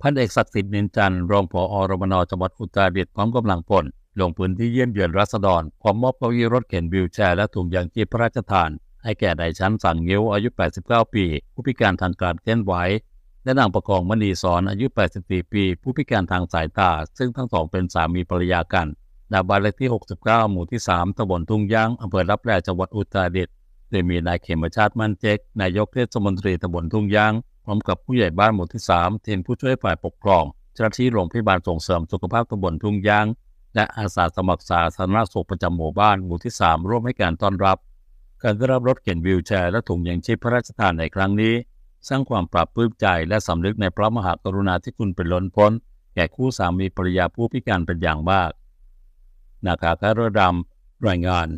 พันเอกศักดิ์สิทธิ์นินจันทร์รองผอรมนจังหวัดอุตรดิตถ์พร้อมกำลังพลลงพื้นที่เยี่ยมเยือนรัษฎรพร้อมมอบเก้าอี้รถเข็นวิวแชร์และถุงยางชีพพระราชทาน ให้แก่นายชั้นสั่งยิ้วอายุ 89 ปี ผู้พิการทางการเคลื่อนไหวและนางประกองมณีสอนอายุ 84 ปี ผู้พิการทางสายตา ซึ่งทั้งสองเป็นสามีภรรยากันณบ้านเลขที่ 69 หมู่ที่ 3ตำบลทุ่งยางอำเภอรับแลจังหวัดอุตรดิตถ์ โดยมีนายเขมชาติมั่นเจกนายกเทศมนตรีตำบลทุ่งยาง พร้อมกับผู้ใหญ่บ้านหมู่ที่ 3 ทีมผู้ช่วยฝ่ายปกครองเจ้าหน้าที่โรงพยาบาลส่งเสริมสุขภาพตำบลทุ่งยาง และอาสาสมัครสาธารณสุขประจำหมู่บ้านหมู่ที่ 3 ร่วมให้การต้อนรับ การได้รับรถเข็นวิวแชร์และถุงยางชีพพระราชทานในครั้งนี้ สร้างความปรับปลื้มใจและสำนึกในพระมหากรุณาธิคุณเป็นล้นพ้น แก่คู่สามีภรรยาผู้พิการเป็นอย่างมากนาคาคารดำรายงาน